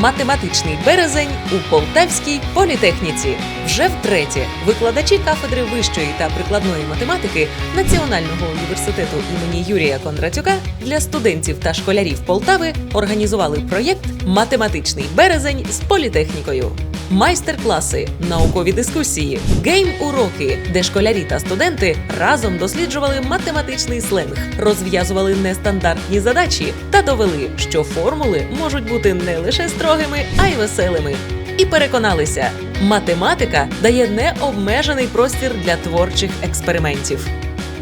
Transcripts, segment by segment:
Математичний березень у Полтавській політехніці. Вже втретє викладачі кафедри вищої та прикладної математики Національного університету імені Юрія Кондратюка для студентів та школярів Полтави організували проєкт Математичний березень з політехнікою. Майстер-класи, наукові дискусії, гейм-уроки, де школярі та студенти разом досліджували математичний сленг, розв'язували нестандартні задачі та довели, що формули можуть бути не лише строгими, а й веселими. І переконалися, математика дає необмежений простір для творчих експериментів.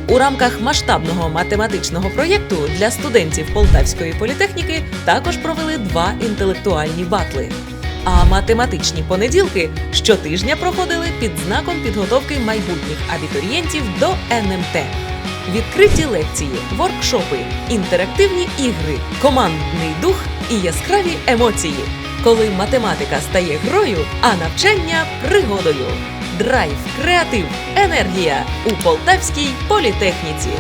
У рамках масштабного математичного проєкту для студентів Полтавської політехніки також провели два інтелектуальні батли. А математичні понеділки щотижня проходили під знаком підготовки майбутніх абітурієнтів до НМТ. Відкриті лекції, воркшопи, інтерактивні ігри, командний дух і яскраві емоції. Коли математика стає грою, а навчання пригодою. Драйв, креатив, енергія у полтавській політехніці.